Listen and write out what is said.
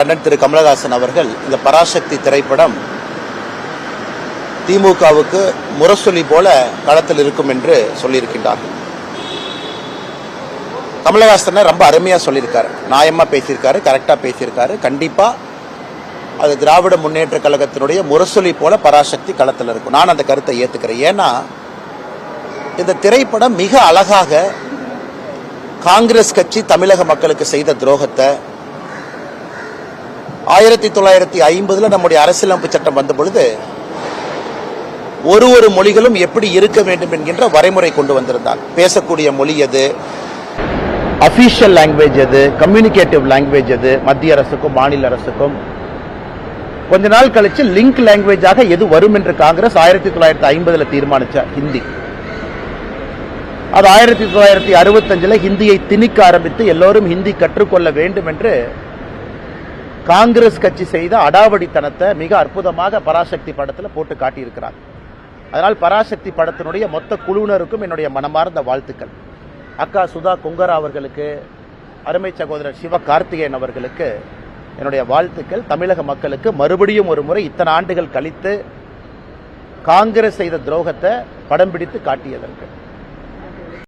கண்ணன் திரு கமலஹாசன் அவர்கள் இந்த பராசக்தி திரைப்படம் திமுகவுக்கு முரசொலி போல களத்தில் இருக்கும் என்று சொல்லியிருக்கின்றார்கள். கமலஹாசனை ரொம்ப அருமையா சொல்லியிருக்காரு. நியாயமா பேசியிருக்காரு கரெக்டாக பேசியிருக்காரு. கண்டிப்பா அது திராவிட முன்னேற்ற கழகத்தினுடைய முரசொலி போல பராசக்தி களத்தில் இருக்கும். நான் அந்த கருத்தை ஏத்துக்கிறேன். ஏன்னா இந்த திரைப்படம் மிக அழகாக காங்கிரஸ் கட்சி தமிழக மக்களுக்கு செய்த துரோகத்தை ஆயிரத்தி தொள்ளாயிரத்தி ஐம்பதுல நம்முடைய அரசியலமைப்பு சட்டம் வந்த பொழுது ஒரு ஒரு மொழிகளும் எப்படி இருக்க வேண்டும் என்கின்ற வரைமுறை கொண்டு வந்திருந்தார். பேசக்கூடிய மொழி எது? அபிஷியல் லாங்குவேஜ் எது? கம்யூனிகேட்டிவ் லாங்குவேஜ் எது? மத்திய அரசுக்கும் மாநில அரசுக்கும். கொஞ்ச நாள் கழிச்சு லிங்க் லாங்குவேஜாக எது வரும் என்று காங்கிரஸ் ஆயிரத்தி தொள்ளாயிரத்தி ஐம்பதுல தீர்மானிச்சா ஹிந்தி. அது ஆயிரத்தி தொள்ளாயிரத்தி அறுபத்தஞ்சில் ஹிந்தியை திணிக்க ஆரம்பித்து எல்லோரும் ஹிந்தி கற்றுக்கொள்ள வேண்டும் என்று காங்கிரஸ் கட்சி செய்த அடாவடித்தனத்தை மிக அற்புதமாக பராசக்தி படத்தில் போட்டு காட்டியிருக்கிறார். அதனால் பராசக்தி படத்தினுடைய மொத்த குழுவினருக்கும் என்னுடைய மனமார்ந்த வாழ்த்துக்கள். அக்கா சுதா குங்கரா அவர்களுக்கு அருமை சகோதரர் சிவ கார்த்திகேயன் அவர்களுக்கு என்னுடைய வாழ்த்துக்கள். தமிழக மக்களுக்கு மறுபடியும் ஒரு முறை இத்தனை ஆண்டுகள் கழித்து காங்கிரஸ் செய்த துரோகத்தை படம் பிடித்து காட்டியதற்கு.